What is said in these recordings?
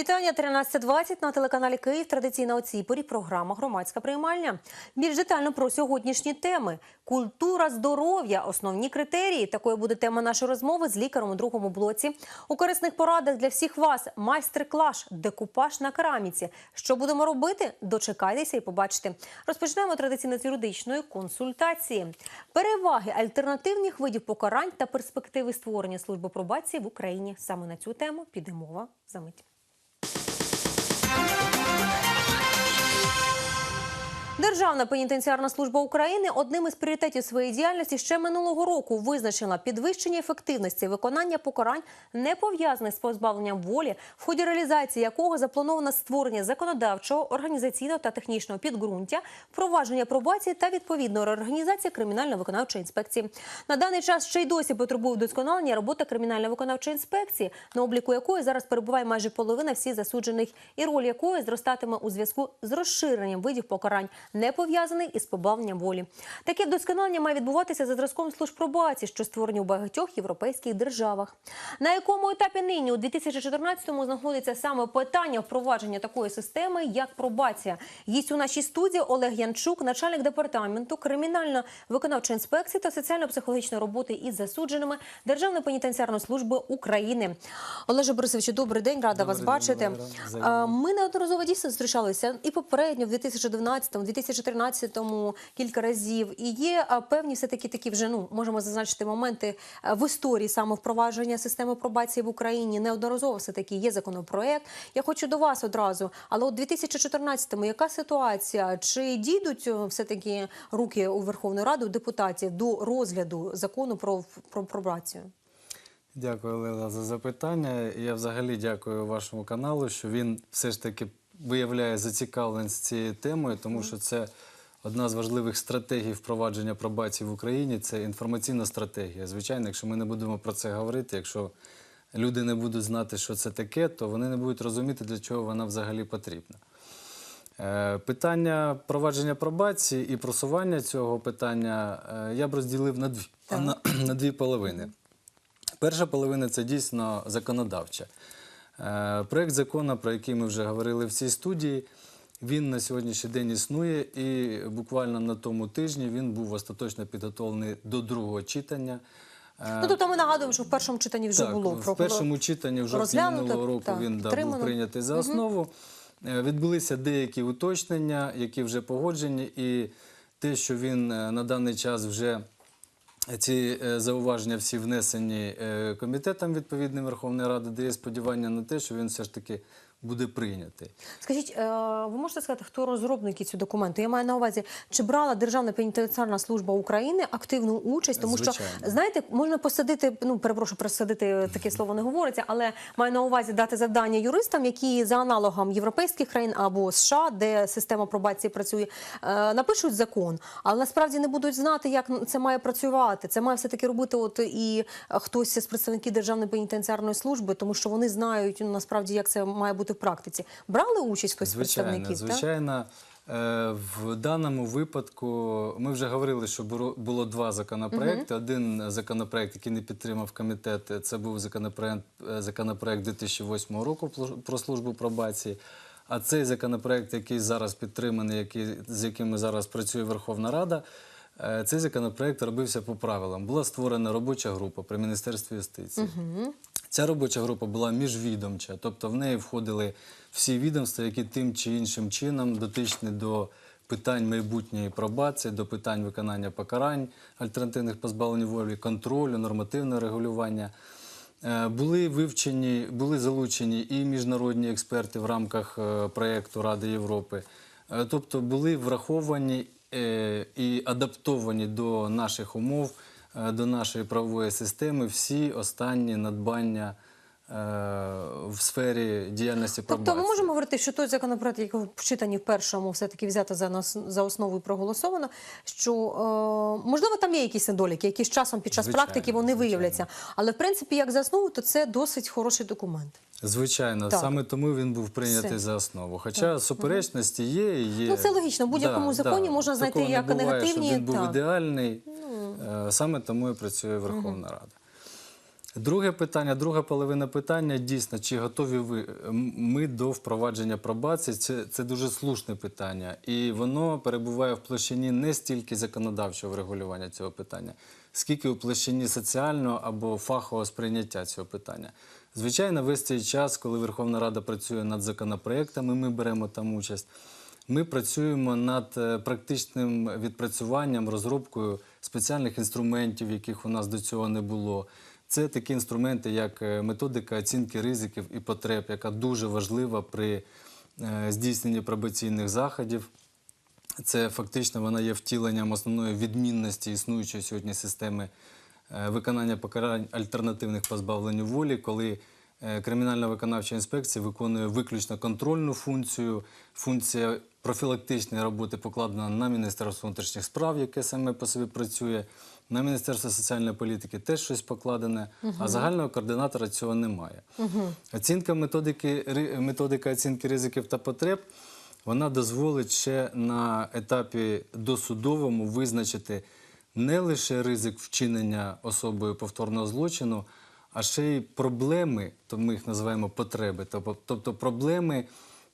Вітання 13.20 на телеканалі Київ. Традиційна у цій програма Громадська приймальня. Більш детально про сьогоднішні теми: культура здоров'я, основні критерії. Такою буде тема нашої розмови з лікарем у другому блоці. У корисних порадах для всіх вас майстер-клас, декупаж на кераміці. Що будемо робити? Дочекайтеся і побачите. Розпочнемо традиційно з юридичної консультації. Переваги альтернативних видів покарань та перспективи створення служби пробації в Україні. Саме на цю тему піде мова за мить. Державна пенітенціарна служба України одним із пріоритетів своєї діяльності ще минулого року визначила підвищення ефективності виконання покарань, не пов'язаних з позбавленням волі, в ході реалізації якого заплановано створення законодавчого, організаційного та технічного підґрунтя, впровадження пробації та відповідної реорганізації кримінально-виконавчої інспекції. На даний час ще й досі потребує вдосконалення робота кримінально-виконавчої інспекції, на обліку якої зараз перебуває майже половина всіх засуджених, і роль якої зростатиме у зв'язку з розширенням видів покарань, не пов'язаний із позбавленням волі. Таке вдосконалення має відбуватися за зразком служб пробації, що створені у багатьох європейських державах. На якому етапі нині у 2014-му знаходиться саме питання впровадження такої системи, як пробація? Їсть у нашій студії Олег Янчук, начальник департаменту кримінально-виконавчої інспекції та соціально-психологічної роботи із засудженими Державної пенітенціарної служби України. Олеже Борисовичу, добрий день, рада вас день, бачити. Ми неодноразово дійсно зустрічалися і попередньо, в 2012-му, 2013-му кілька разів. І є певні все таки такі вже ну можемо зазначити моменти в історії саме впровадження системи пробації в Україні. Неодноразово все таки є законопроект. Я хочу до вас одразу. Але у 2014-му яка ситуація? Чи дійдуть все таки руки у Верховної Ради у депутатів до розгляду закону про, про пробацію? Дякую, Лела, за запитання. Я взагалі дякую вашому каналу, що він все ж таки виявляє зацікавленість цією темою, тому що це одна з важливих стратегій впровадження пробації в Україні. Це інформаційна стратегія. Звичайно, якщо ми не будемо про це говорити, якщо люди не будуть знати, що це таке, то вони не будуть розуміти, для чого вона взагалі потрібна. Е, Питання провадження пробації і просування цього питання е, я б розділив на дві, на, на дві половини. Перша половина це дійсно законодавча. Е, Проект закону, про який ми вже говорили в цій студії, він на сьогоднішній день існує, і буквально на тому тижні він був остаточно підготовлений до другого читання. Е, Ну тобто ми нагадуємо, що в першому читанні вже так, було в першому читанні в жовтні розглянуто, минулого року так, він да, був прийнятий за основу. Е, Відбулися деякі уточнення, які вже погоджені, і те, що він на даний час вже ці е, зауваження всі внесені е, комітетом відповідним Верховної Ради, дає сподівання на те, що він все ж таки буде прийнятий. Скажіть, е, ви можете сказати, хто розробники цього документу? Я маю на увазі, чи брала Державна пенітенціарна служба України активну участь? Тому Звичайно. що знаєте, можна посадити, ну перепрошую, присадити таке слово не говориться, але маю на увазі дати завдання юристам, які за аналогом європейських країн або США, де система пробації працює, е, напишуть закон, але насправді не будуть знати, як це має працювати. Це має все таки робити, от і хтось з представників Державної пенітенціарної служби, тому що вони знають ну, насправді, як це має бути в практиці. Брали участь хтось Звичайно, представників? так? звичайно. Е, В даному випадку ми вже говорили, що було- два законопроекти. Один законопроект, який не підтримав комітет, це був законопроект, е, законопроект 2008 року про- службу пробації. А цей законопроект, який зараз підтриманий, який, з яким зараз працює Верховна Рада, цей законопроект робився по правилам. Була створена робоча група при Міністерстві юстиції. Ця робоча група була міжвідомча, тобто в неї входили всі відомства, які тим чи іншим чином дотичні до питань майбутньої пробації, до питань виконання покарань, альтернативних позбавлень волі, контролю, нормативного регулювання. Е, Були вивчені, були залучені і міжнародні експерти в рамках е, проєкту Ради Європи. Е, Тобто були враховані е, і адаптовані до наших умов, е, до нашої правової системи всі останні надбання е, в сфері діяльності Тобто ми можемо говорити, що той законопроект, який в читанні в першому все-таки взято за, нас, за основу і проголосовано, що е, можливо там є якісь недоліки, які з часом під час Звичайно, практики вони звичайно. виявляться. Але в принципі, як за основу, то це досить хороший документ. Звичайно, Так. саме тому він був прийнятий Все. за основу. Хоча суперечності є є. Ну, це логічно. В будь-якому законі можна знайти Такого не як буває, негативні, Щоб він був так. Ну. ідеальний. Е, Саме тому і працює Верховна Рада. Друге питання, друга половина питання дійсно, чи готові ви ми до впровадження пробації? Це, це дуже слушне питання, і воно перебуває в площині не стільки законодавчого врегулювання цього питання, скільки у площині соціального або фахового сприйняття цього питання. Звичайно, весь цей час, коли Верховна Рада працює над законопроектами, ми беремо там участь. Ми працюємо над е, практичним відпрацюванням, розробкою спеціальних інструментів, яких у нас до цього не було. Це такі інструменти, як е, методика оцінки ризиків і потреб, яка дуже важлива при е, здійсненні пробаційних заходів. Це фактично вона є втіленням основної відмінності існуючої сьогодні системи виконання покарань альтернативних позбавленню волі, коли е, кримінальна виконавча інспекція виконує виключно контрольну функцію. Функція профілактичної роботи покладена на Міністерство внутрішніх справ, яке саме по собі працює, на Міністерство соціальної політики теж щось покладене, а загального координатора цього немає. Оцінка методики, методика оцінки ризиків та потреб вона дозволить ще на етапі досудовому визначити не лише ризик вчинення особою повторного злочину, а ще й проблеми, то ми їх називаємо потреби, тобто, тобто проблеми,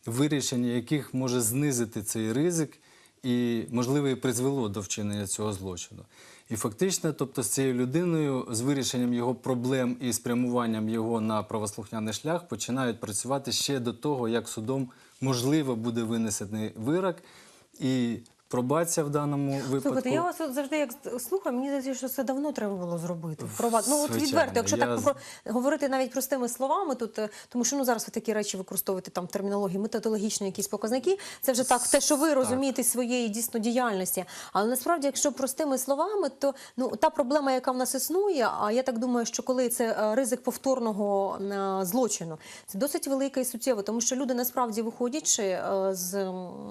вирішення яких може знизити цей ризик і, можливо, і призвело до вчинення цього злочину. І фактично, тобто, з цією людиною, з вирішенням його проблем і спрямуванням його на правослухняний шлях, починають працювати ще до того, як судом можливо буде винесений вирок. І пробація в даному випадку. Слухайте, я вас от завжди як слухаю, мені здається, що це давно треба було зробити. Впровад... Ну от відверто, якщо я так про... говорити навіть простими словами, тут е, тому що ну зараз ви такі речі використовуєте там термінології, методологічні якісь показники. Це вже так, те, що ви розумієте з своєї дійсно діяльності. Але насправді, якщо простими словами, то ну та проблема, яка в нас існує, а я так думаю, що коли це е, ризик повторного е, злочину, це досить велика і суттєво, тому що люди насправді виходячи з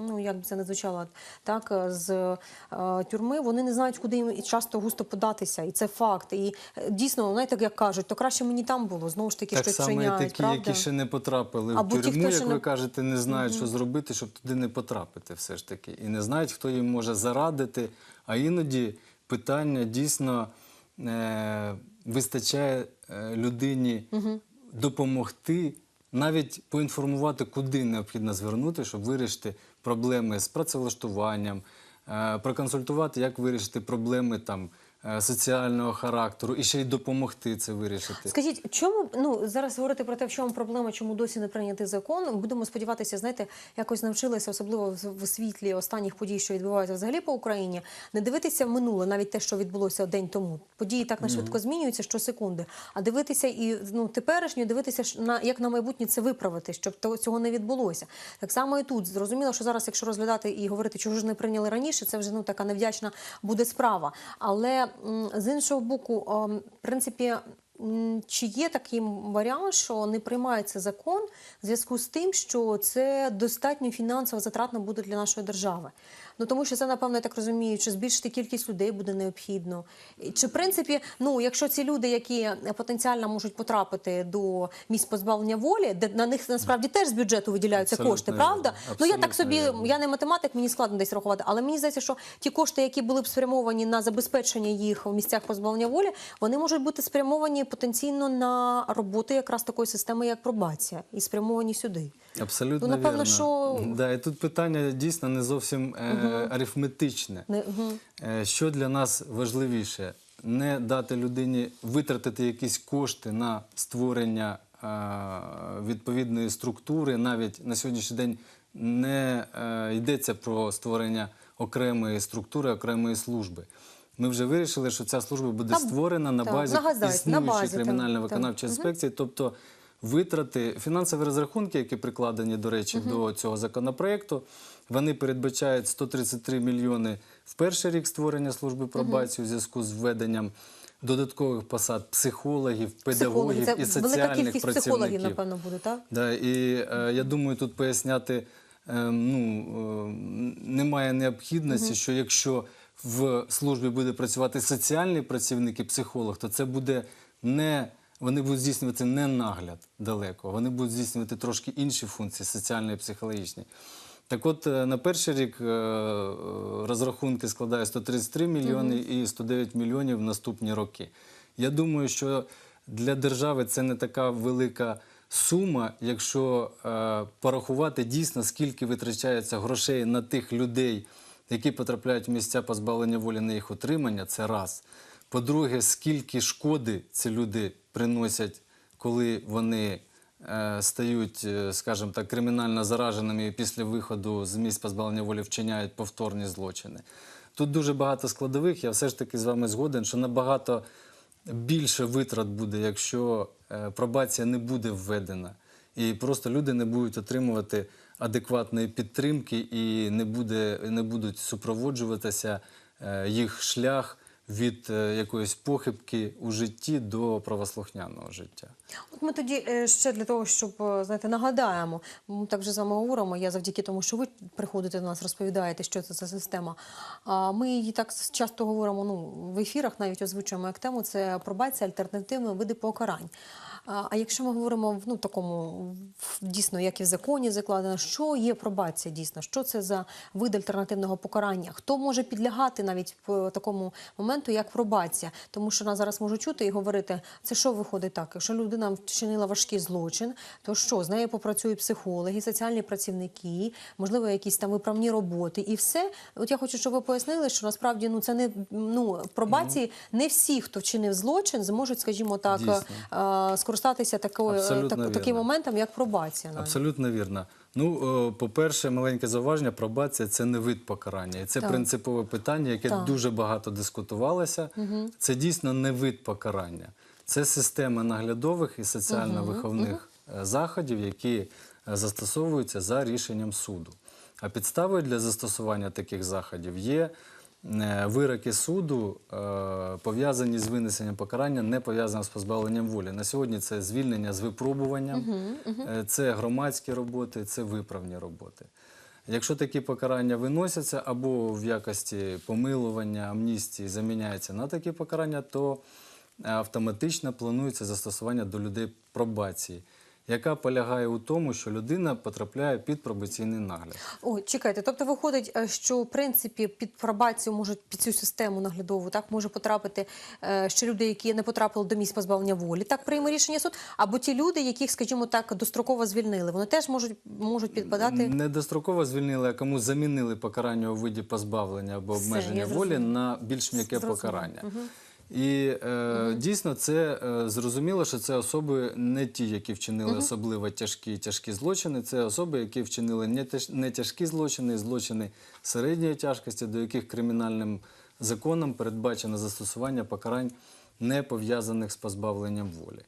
ну як би це не звучало так з е, тюрми, вони не знають, куди їм часто густо податися, і це факт. І е, дійсно, знаєте, як кажуть, то краще мені там було знову ж таки Так щось вчиняють, такі, правда? які ще не потрапили Або в тюрму, ще як не- ви кажете, не знають, що зробити, щоб туди не потрапити, все ж таки. І не знають, хто їм може зарадити. А іноді питання дійсно е, вистачає е, людині допомогти, навіть поінформувати, куди необхідно звернути, щоб вирішити проблеми з працевлаштуванням, е, проконсультувати, як вирішити проблеми там. Е, Соціального характеру і ще й допомогти це вирішити. Скажіть, чому ну зараз говорити про те, в чому проблема, чому досі не прийнятий закон? Будемо сподіватися, знаєте, якось навчилися, особливо в- в світлі останніх подій, що відбуваються взагалі по Україні, не дивитися в минуле, навіть те, що відбулося день тому. Події так нашвидко змінюються щосекунди. А дивитися і ну теперішньо, дивитися ж на як на майбутнє це виправити, щоб того цього не відбулося. Так само і тут зрозуміло, що зараз, якщо розглядати і говорити, чого ж не прийняли раніше, це вже ну така невдячна буде справа. Але з іншого боку, в принципі. Чи є такий варіант, що не приймається закон в зв'язку з тим, що це достатньо фінансово затратно буде для нашої держави? Ну тому що це, напевно, я так розумію, чи збільшити кількість людей буде необхідно. Чи в принципі, ну якщо ці люди, які потенціально можуть потрапити до місць позбавлення волі, де на них насправді теж з бюджету виділяються Абсолютно кошти, вірно. правда? Ну я так собі, вірно. я не математик, мені складно десь рахувати, але мені здається, що ті кошти, які були б спрямовані на забезпечення їх в місцях позбавлення волі, вони можуть бути спрямовані потенційно на роботу якраз такої системи, як пробація, і спрямовані сюди. Абсолютно Ну, напевно, вірно. що- Да, і тут питання дійсно не зовсім е, арифметичне. Не, угу. Е, Що для нас важливіше? Не дати людині витратити якісь кошти на створення е, відповідної структури. Навіть на сьогоднішній день не е, йдеться про створення окремої структури, окремої служби. Ми вже вирішили, що ця служба буде створена на так, базі нагадають, на існуючої базі, кримінально-виконавчої інспекції, тобто витрати, фінансові розрахунки, які прикладені, до речі, до цього законопроекту, вони передбачають 133 мільйони в перший рік створення служби пробації у зв'язку з введенням додаткових посад психологів, педагогів і Це велика соціальних кількість працівників. психологів, напевно, буде, так? Да, і е, я думаю, тут поясняти е, ну, е, немає необхідності, що якщо в службі буде працювати соціальний працівник і психолог, то це буде не. Вони будуть здійснювати не нагляд далеко, вони будуть здійснювати трошки інші функції соціальні і психологічні. Так от, е, на перший рік е, е, розрахунки складають 133 мільйони і 109 мільйонів в наступні роки. Я думаю, що для держави це не така велика сума, якщо порахувати дійсно, скільки витрачається грошей на тих людей, які потрапляють в місця позбавлення волі на їх утримання, це раз. По-друге, скільки шкоди ці люди приносять, коли вони е, стають, е, скажімо так, кримінально зараженими і після виходу з місць позбавлення волі вчиняють повторні злочини. Тут дуже багато складових. Я все ж таки з вами згоден, що набагато більше витрат буде, якщо е, пробація не буде введена, і просто люди не будуть отримувати адекватної підтримки і не, буде, не будуть супроводжуватися їх шлях від е, якоїсь похибки у житті до правослухняного життя. От ми тоді е, ще для того, щоб е, знаєте, нагадаємо, ми так вже з вами говоримо. Я завдяки тому, що ви приходите до нас, розповідаєте, що це за система. Ми її так часто говоримо. Ну в ефірах навіть озвучуємо як тему. Це пробація, альтернативні види покарань. А якщо ми говоримо в ну такому дійсно, як і в законі закладено, що є пробація дійсно, що це за вид альтернативного покарання? Хто може підлягати навіть по такому моменту, як пробація? Тому що нас зараз можуть чути і говорити, це що виходить так? Якщо людина вчинила важкий злочин, то що з нею попрацюють психологи, соціальні працівники, можливо, якісь там виправні роботи, і все. От я хочу, щоб ви пояснили, що насправді ну це не ну пробації не всі, хто вчинив злочин, зможуть, скажімо так, Дійсно. Е, скористатися такою так, таким моментом, як пробація. навіть. Абсолютно вірно. Ну, по-перше, маленьке зауваження, пробація це не вид покарання. І це Так. принципове питання, яке Так. дуже багато дискутувалося. Це дійсно не вид покарання. Це система наглядових і соціально-виховних е, заходів, які е, застосовуються за рішенням суду. А підставою для застосування таких заходів є е, вироки суду, е, пов'язані з винесенням покарання, не пов'язані з позбавленням волі. На сьогодні це звільнення з випробуванням, е, це громадські роботи, це виправні роботи. Якщо такі покарання виносяться або в якості помилування, амністії заміняються на такі покарання, то е, автоматично планується застосування до людей пробації, яка полягає у тому, що людина потрапляє під пробаційний нагляд. О, чекайте, тобто виходить, е, що в принципі під пробацію можуть під цю систему наглядову так може потрапити е, ще люди, які не потрапили до місць позбавлення волі. Так прийме рішення суд, або ті люди, яких, скажімо так, достроково звільнили. Вони теж можуть можуть підпадати. Не достроково звільнили, а кому замінили покарання у виді позбавлення або обмеження я волі на більш м'яке покарання. І е, дійсно це е, зрозуміло, що це особи не ті, які вчинили особливо тяжкі тяжкі злочини. Це особи, які вчинили не, теж- не тяжкі злочини, злочини середньої тяжкості, до яких кримінальним законом передбачено застосування покарань, не пов'язаних з позбавленням волі.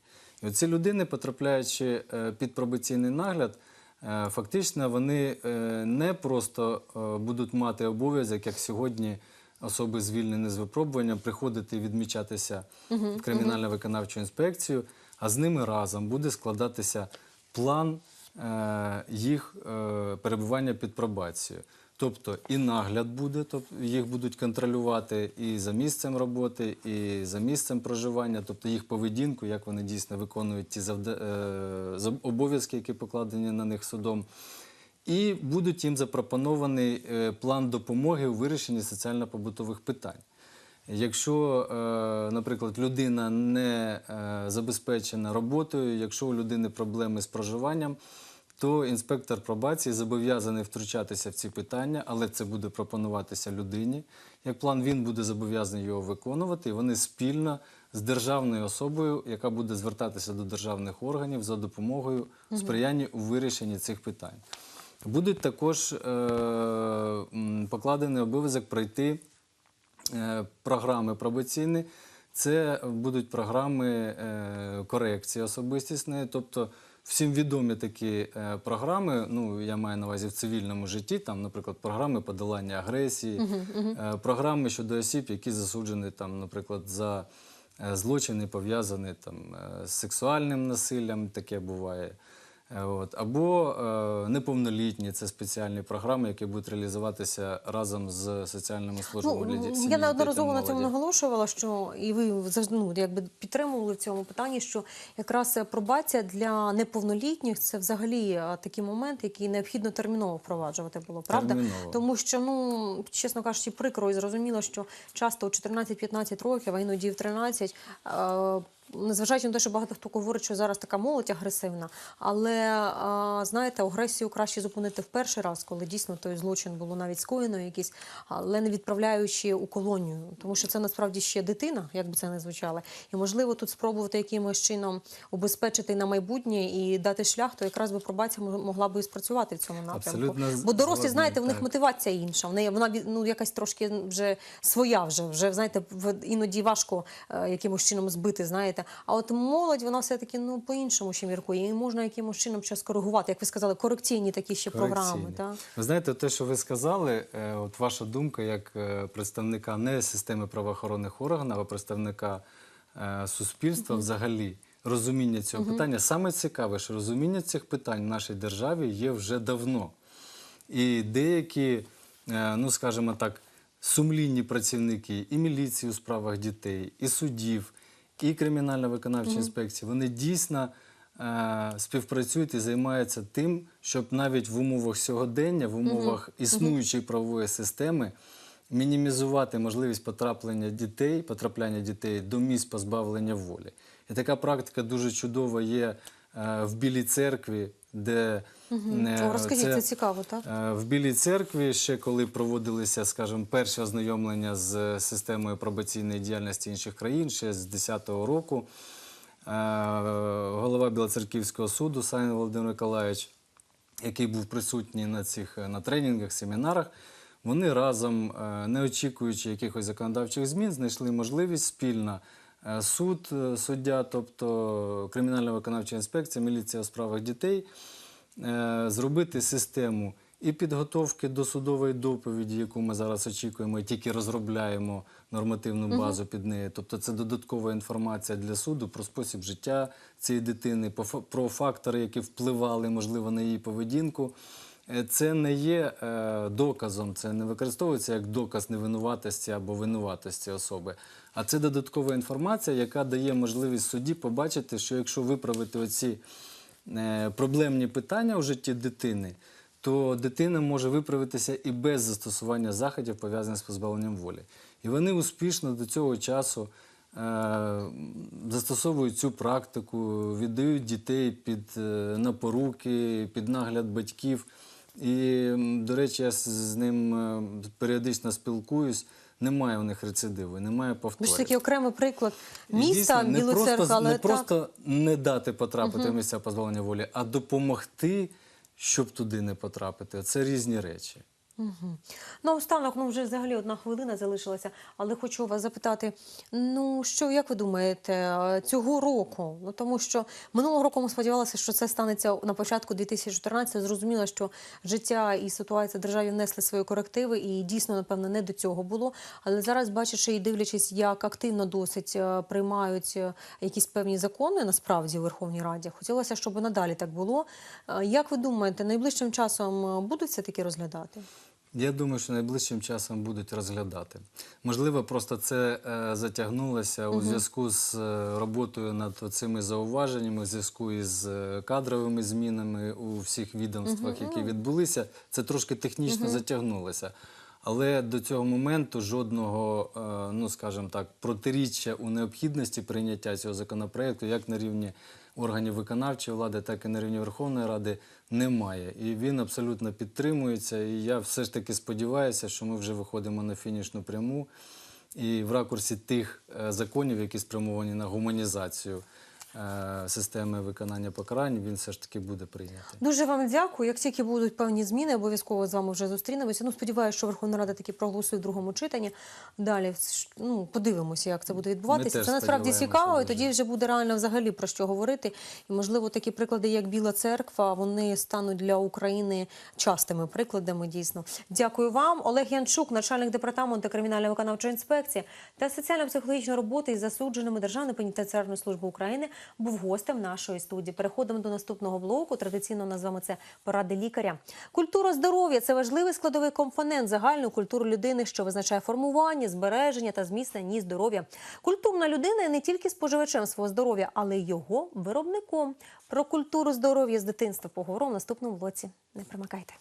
І оці людини, потрапляючи е, під пробаційний нагляд, е, фактично вони е, не просто е, будуть мати обов'язок, як сьогодні особи звільнені з випробуванням, приходити і відмічатися в кримінально-виконавчу інспекцію, а з ними разом буде складатися план е, їх е, перебування під пробацією. Тобто і нагляд буде, тобто їх будуть контролювати і за місцем роботи, і за місцем проживання, тобто їх поведінку, як вони дійсно виконують ті завда... е, обов'язки, які покладені на них судом. І будуть їм запропонований е, план допомоги у вирішенні соціально-побутових питань. Якщо, е, наприклад, людина не е, забезпечена роботою, якщо у людини проблеми з проживанням, то інспектор пробації зобов'язаний втручатися в ці питання, але це буде пропонуватися людині. Як план, він буде зобов'язаний його виконувати, і вони спільно з державною особою, яка буде звертатися до державних органів за допомогою сприяння у вирішенні цих питань. Будуть також е, покладений обов'язок пройти е, програми пробаційні. Це будуть програми е, корекції особистісної, тобто всім відомі такі е, програми. Ну я маю на увазі в цивільному житті, там, наприклад, програми подолання агресії, е, програми щодо осіб, які засуджені там, наприклад, за злочини пов'язані там з сексуальним насиллям, таке буває. Е, От. Або е, неповнолітні це спеціальні програми, які будуть реалізуватися разом з соціальними службами для дітей. Ну, сім'ї, я неодноразово на цьому наголошувала, що і ви ну, якби підтримували в цьому питанні, що якраз пробація для неповнолітніх це взагалі е, такий момент, який необхідно терміново впроваджувати було, правда? Терміново. Тому що, ну чесно кажучи, прикро і зрозуміло, що часто у 14-15 років, а іноді в 13, е, незважаючи на те, що багато хто говорить, що зараз така молодь агресивна, але знаєте, агресію краще зупинити в перший раз, коли дійсно той злочин було навіть скоєно якийсь, але не відправляючи у колонію, тому що це насправді ще дитина, як би це не звучало. І можливо тут спробувати якимось чином убезпечити на майбутнє і дати шлях, то якраз би пробація могла би і спрацювати в цьому напрямку. Абсолютно Бо дорослі, знаєте, в них так. мотивація інша. В вона ну якась трошки вже своя, вже вже знаєте, іноді важко е, якимось чином збити. Знаєте, а от молодь, вона все таки ну по-іншому ще міркує. І можна якимось чином ще скоригувати, як ви сказали, корекційні такі ще програми. Так? Ви знаєте, те, що ви сказали, е, от ваша думка як е, представника не системи правоохоронних органів, а представника е, суспільства взагалі. Розуміння цього питання. Саме цікаве, що розуміння цих питань в нашій державі є вже давно. І деякі, ну скажімо так, сумлінні працівники і міліції у справах дітей, і судів, і кримінально-виконавчі інспекції, вони дійсно е, співпрацюють і займаються тим, щоб навіть в умовах сьогодення, в умовах існуючої правової системи мінімізувати можливість потраплення дітей, потрапляння дітей до місць позбавлення волі. І така практика дуже чудова є е, в Білій церкві, де О, розкажіть, це цікаво, так? Е, В Білій церкві, ще коли проводилися, скажімо, перші ознайомлення з системою пробаційної діяльності інших країн, ще з 10-го року, е, голова Білоцерківського суду Сайн Володимир Миколаївич, який був присутній на цих на тренінгах, семінарах, вони разом, не очікуючи якихось законодавчих змін, знайшли можливість спільно суд, суддя, тобто кримінально-виконавча інспекція, міліція у справах дітей, зробити систему і підготовки до судової доповіді, яку ми зараз очікуємо, і тільки розробляємо нормативну базу під неї. Тобто це додаткова інформація для суду про спосіб життя цієї дитини, про фактори, які впливали, можливо, на її поведінку. Е, Це не є е, доказом, це не використовується як доказ невинуватості або винуватості особи. А це додаткова інформація, яка дає можливість судді побачити, що якщо виправити оці е, проблемні питання у житті дитини, то дитина може виправитися і без застосування заходів, пов'язаних з позбавленням волі. І вони успішно до цього часу е, застосовують цю практику, віддають дітей під е, на поруки, під нагляд батьків. І, до речі, я з- ним е, періодично спілкуюсь. Немає у них рецидиву, немає повторів. ж такий окремий приклад міста Білоцерка, але не так. просто не дати потрапити в місця позбавлення волі, а допомогти, щоб туди не потрапити. Це різні речі. Угу. Ну, останок, ну вже взагалі одна хвилина залишилася, але хочу вас запитати: ну що, як ви думаєте, е, цього року? Ну тому що минулого року ми сподівалися, що це станеться на початку 2014 Зрозуміло, що життя і ситуація в державі внесли свої корективи, і дійсно, напевно, не до цього було. Але зараз, бачачи і дивлячись, як активно досить е, приймають е, якісь певні закони насправді у Верховній Раді, хотілося, щоб надалі так було. Як ви думаєте, найближчим часом будуть все таки розглядати? Я думаю, що найближчим часом будуть розглядати. Можливо, просто це е, затягнулося у зв'язку з е, роботою над цими зауваженнями, у зв'язку із е, кадровими змінами у всіх відомствах, які відбулися. Це трошки технічно затягнулося. Але до цього моменту жодного, е, ну скажімо так, протиріччя у необхідності прийняття цього законопроекту, як на рівні органів виконавчої влади, так і на рівні Верховної Ради, немає. І він абсолютно підтримується. І я все ж таки сподіваюся, що ми вже виходимо на фінішну пряму. І в ракурсі тих е, законів, які спрямовані на гуманізацію системи виконання покарань, він все ж таки буде прийнятий. Дуже вам дякую. Як тільки будуть певні зміни, обов'язково з вами вже зустрінемося. Ну, сподіваюся, що Верховна Рада таки проголосує в другому читанні. Далі ну, подивимося, як це буде відбуватися. Це насправді цікаво, і тоді вже буде реально взагалі про що говорити. І можливо, такі приклади, як Біла церква, вони стануть для України частими прикладами. Дійсно, дякую вам. Олег Янчук, начальник департаменту кримінальної виконавчої інспекції та соціально-психологічної роботи із засудженими Державної пенітенціарної служби України, був гостем нашої студії. Переходимо до наступного блоку. Традиційно назвемо це поради лікаря. Культура здоров'я це важливий складовий компонент загальної культури людини, що визначає формування, збереження та зміцнення здоров'я. Культурна людина не тільки споживачем свого здоров'я, але й його виробником. Про культуру здоров'я з дитинства поговоримо в наступному блоці. Не примикайте.